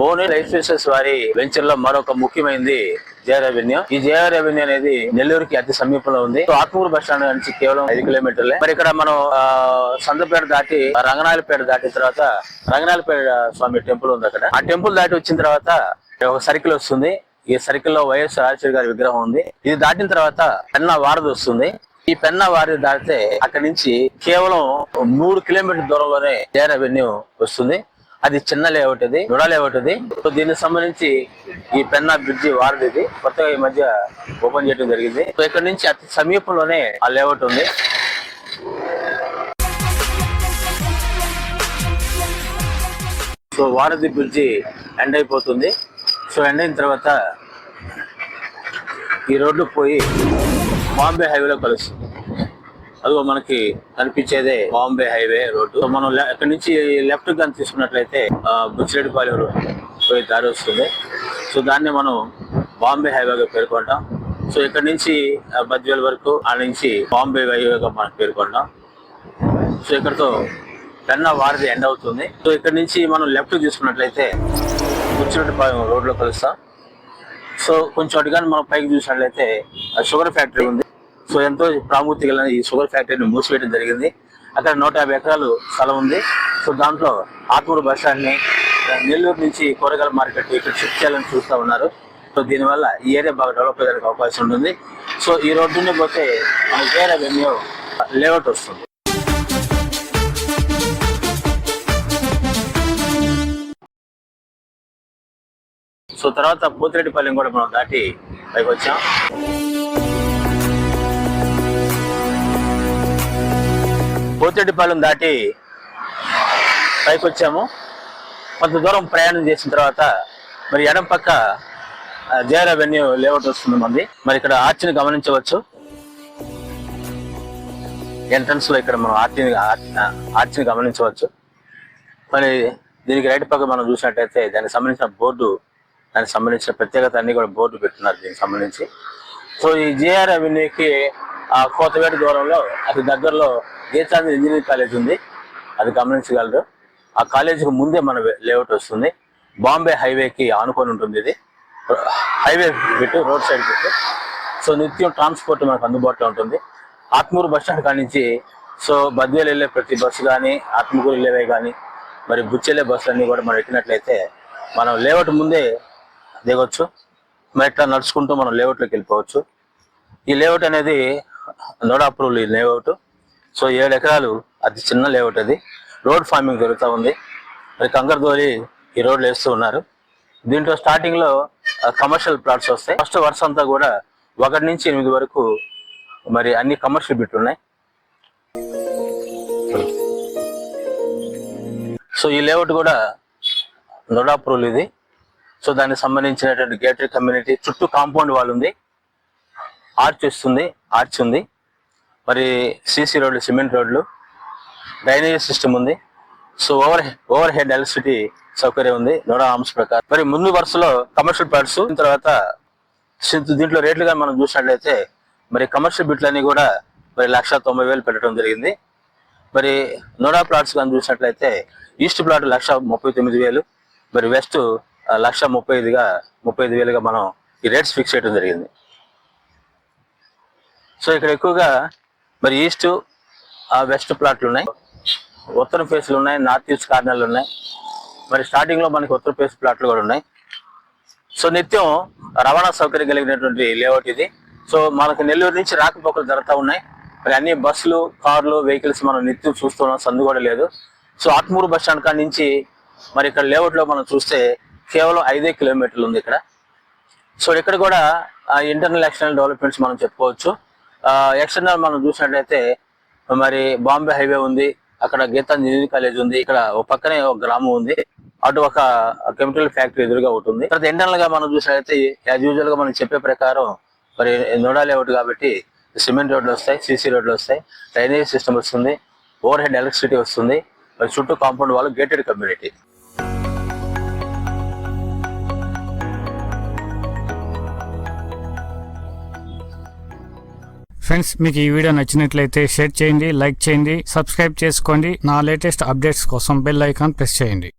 మోని life services వారి వెంచర్లో మరొక ముఖ్యమైనది జేఆర్ రెవెన్యూ. ఈ జేఆర్ రెవెన్యూ అనేది నెల్లూరుకి అతి సమీపంలో ఉంది. ఆత్మూరు బస్ స్టాండ్ నుంచి కేవలం ఐదు కిలోమీటర్లే. మరి ఇక్కడ మనం ఆ, దాటి రంగనాయలపేట దాటిన తర్వాత రంగనాయలపేట స్వామి టెంపుల్ ఉంది అక్కడ. ఆ టెంపుల్ దాటి వచ్చిన తర్వాత ఒక సర్కిల్ వస్తుంది. ఈ సర్కిల్లో వైఎస్ రాజశేఖర్ గారి విగ్రహం ఉంది. ఇది దాటిన తర్వాత పెన్న వారధి వస్తుంది. ఈ పెన్న వారధి దాటితే అక్కడి నుంచి కేవలం మూడు కిలోమీటర్ దూరంలోనే జేఆర్ రెవెన్యూ వస్తుంది. అది చిన్న లేఅవుట్ ఇది రుడా లేఅవుట్ ఇది. సో దీనికి సంబంధించి ఈ పెన్నా బ్రిడ్జి వారధి ఇది. కొత్తగా ఈ మధ్య ఓపెన్ చేయడం జరిగింది. సో ఇక్కడ నుంచి అతి సమీపంలోనే ఆ లేఅవుట్ ఉంది. సో వారధి బ్రిడ్జి ఎండ్ అయిపోతుంది. సో ఎండ్ అయిన తర్వాత ఈ రోడ్డు పోయి బాంబే హైవేలో కలుస్తుంది. అదిగో మనకి కనిపించేదే బాంబే హైవే రోడ్డు. మనం ఇక్కడ నుంచి లెఫ్ట్ కానీ తీసుకున్నట్లయితే బుచ్చిరెడ్డిపాలెం రోడ్ పోయి దారి వస్తుంది. సో దాన్ని మనం బాంబే హైవేగా పేర్కొంటాం. సో ఇక్కడ నుంచి ఆ, బద్వేల్ వరకు ఆ నుంచి బాంబే హైవేగా మనం పేర్కొంటాం. సో ఇక్కడతో పెన్నా వారిది ఎండ్ అవుతుంది. సో ఇక్కడ నుంచి మనం లెఫ్ట్ తీసుకున్నట్లయితే బుచ్చిరెడ్డిపాలెం రోడ్లో కలుస్తాం. సో కొంచెం అటుగాని మనం పైకి చూసినట్లయితే షుగర్ ఫ్యాక్టరీ ఉంది. సో ఎంతో ప్రాముఖ్యత కలిగిన ఈ షుగర్ ఫ్యాక్టరీని మూసివేయడం జరిగింది. అక్కడ నూట యాభై ఎకరాలు స్థలం ఉంది. సో దాంట్లో ఆత్మూరు బస్ స్టాండ్ని నెల్లూరు నుంచి కూరగాయల మార్కెట్ ఇక్కడ షిఫ్ట్ చేయాలని చూస్తూ ఉన్నారు. సో దీనివల్ల ఈ ఏరియా బాగా డెవలప్ అయ్యేందుకు అవకాశం ఉంటుంది. సో ఈ రోడ్డు నుండి పోతే మనకి ఏ రెవెన్యూ లేఅవుట్ వస్తుంది. సో తర్వాత పోతిరెడ్డిపల్లెం కూడా మనం దాటి పైకి వచ్చాం. పోతిరెడ్డిపాలెం దాటి పైకి వచ్చాము కొంత దూరం ప్రయాణం చేసిన తర్వాత మరి ఎడం పక్క జయ అవెన్యూ లేఅవుట్ వస్తుంది మంది. మరి ఇక్కడ ఆర్చిని గమనించవచ్చు. ఎంట్రన్స్లో ఇక్కడ మనం ఆర్చిని ఆర్చిని గమనించవచ్చు. మరి దీనికి రైట్ పక్క మనం చూసినట్టయితే దానికి సంబంధించిన బోర్డు దానికి సంబంధించిన ప్రత్యేకత అన్ని కూడా బోర్డు పెట్టున్నారు దీనికి సంబంధించి. సో ఈ జేఆర్ అవెన్యూకి ఆ కోతవేట దూరంలో అతి దగ్గరలో గీతాంజలి ఇంజనీరింగ్ కాలేజ్ ఉంది. అది గమనించగలరు. ఆ కాలేజీకి ముందే మన లేఅవుట్ వస్తుంది. బాంబే హైవేకి ఆనుకొని ఉంటుంది ఇది. హైవే పెట్టు రోడ్ సైడ్ పెట్టు. సో నిత్యం ట్రాన్స్పోర్ట్ మనకు అందుబాటులో ఉంటుంది. ఆత్మూరు బస్ స్టాండ్ కాడి నుంచి సో బద్వేలు వెళ్ళే ప్రతి బస్సు కానీ ఆత్మకూరు వెళ్ళేవే కానీ మరి బుచ్చెళ్ళే బస్సులు అన్ని కూడా మనం ఎక్కినట్లయితే మనం లేఅవుట్ ముందే దిగొచ్చు. మరి ఇట్లా నడుచుకుంటూ మనం లేఅవుట్లోకి వెళ్ళిపోవచ్చు. ఈ లేఅవుట్ అనేది నోడా అప్రూవల్ ఈ లేఅవుట్ సో ఏడు ఎకరాలు అతి చిన్న లేఅవుట్ అది. రోడ్ ఫార్మింగ్ జరుగుతూ ఉంది. మరి కంకరదోలి ఈ రోడ్లు వేస్తూ ఉన్నారు. దీంట్లో స్టార్టింగ్లో కమర్షియల్ ప్లాట్స్ వస్తాయి. ఫస్ట్ వర్ష అంతా కూడా ఒకటి నుంచి ఎనిమిది వరకు మరి అన్ని కమర్షియల్ బిట్లు ఉన్నాయి. సో ఈ లేఅవుట్ కూడా నోడాప్రూల్ ఇది. సో దానికి సంబంధించినటువంటి గేటెడ్ కమ్యూనిటీ చుట్టూ కాంపౌండ్ వాల్ ఉంది. ఆర్చ్ వస్తుంది ఆర్చ్ ఉంది. మరి సీసీ రోడ్లు సిమెంట్ రోడ్లు డ్రైనేజ్ సిస్టమ్ ఉంది. So over over head electricity సౌకర్యం ఉంది నోడా ఆర్మ్స్ ప్రకారం. మరి ముందు వరుసలో కమర్షియల్ ప్లాట్స్ తర్వాత దీంట్లో రేట్లుగా మనం చూసినట్లయితే మరి కమర్షియల్ బిట్లన్నీ కూడా మరి లక్ష తొంభై వేలు పెట్టడం జరిగింది. మరి నోడా ప్లాట్స్ కానీ చూసినట్లయితే ఈస్ట్ ప్లాట్ లక్ష ముప్పై తొమ్మిది వేలు మరి వెస్ట్ లక్ష ముప్పై ఐదుగా ముప్పై ఐదు వేలుగా మనం ఈ రేట్స్ ఫిక్స్ చేయడం జరిగింది. సో ఇక్కడ ఎక్కువగా మరి ఈస్ట్ వెస్ట్ ప్లాట్లు ఉన్నాయి. ఉత్తర ఫేస్లు ఉన్నాయి నార్త్ ఈస్ట్ కార్నర్లు ఉన్నాయి. మరి స్టార్టింగ్లో మనకి ఉత్తర ఫేస్ ప్లాట్లు కూడా ఉన్నాయి. సో నిత్యం రవాణా సౌకర్యం కలిగినటువంటి లేఅవుట్ ఇది. సో మనకు నెల్లూరు నుంచి రాకపోకలు జరుగుతూ ఉన్నాయి. మరి అన్ని బస్సులు కార్లు వెహికల్స్ మనం నిత్యం చూస్తున్నాం సందు కూడా లేదు. సో ఆత్మూరు బస్ స్టాండ్ కాడ నుంచి మరి ఇక్కడ లేఅవుట్లో మనం చూస్తే కేవలం ఐదే కిలోమీటర్లు ఉంది ఇక్కడ. సో ఇక్కడ కూడా ఇంటర్నల్ ఎక్స్టర్నల్ డెవలప్మెంట్స్ మనం చెప్పుకోవచ్చు. ఎక్స్టర్నల్ మనం చూసినట్లయితే మరి బాంబే హైవే ఉంది అక్కడ గీతా ఇంజనీరింగ్ కాలేజ్ ఉంది ఇక్కడ ఒక పక్కనే ఒక గ్రామం ఉంది అటు ఒక కెమికల్ ఫ్యాక్టరీ ఎదురుగా ఉంటుంది తర్వాత ఇంటర్నల్గా మనం చూసినట్లయితే యాజ్ యూజువల్గా మనం చెప్పే ప్రకారం మరి నోడా లేఅవుట్ కాబట్టి సిమెంట్ రోడ్లు వస్తాయి సీసీ రోడ్లు వస్తాయి డ్రైనేజ్ సిస్టమ్ వస్తుంది ఓవర్ హెడ్ ఎలక్ట్రిసిటీ వస్తుంది మరి చుట్టూ కాంపౌండ్ వాళ్ళు గేటెడ్ కమ్యూనిటీ ఫ్రెండ్స్ మీకు ఈ వీడియో నచ్చినట్లయితే షేర్ చేయండి లైక్ చేయండి సబ్స్క్రైబ్ చేసుకోండి. నా లేటెస్ట్ అప్డేట్స్ కోసం బెల్ ఐకాన్ ప్రెస్ చేయండి.